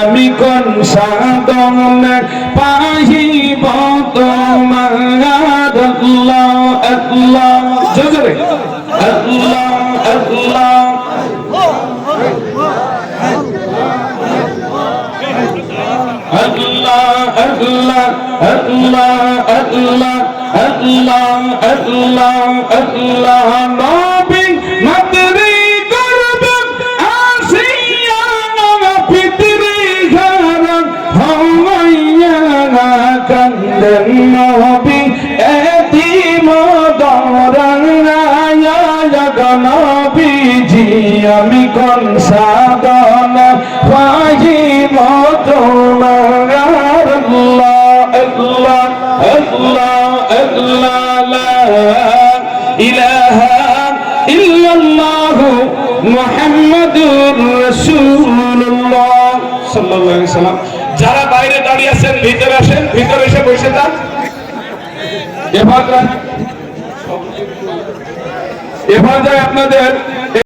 আমি কোন সাধন পাহিব তোমার আল্লাহ আল্লাহ। জোরে আল্লাহ আল্লাহ। আল্লাহ আল্লাহ আল্লাহ আল্লাহ। আল্লাহ আল্লাহ আল্লাহ। নবী আমি কোন সাধন? পাইব তোমার লা ইলাহা যারা বাইরে দাঁড়িয়ে আছেন, ভিতরে আসেন, ভিতরে এসে বসে যান এবার এবার যায় আপনাদের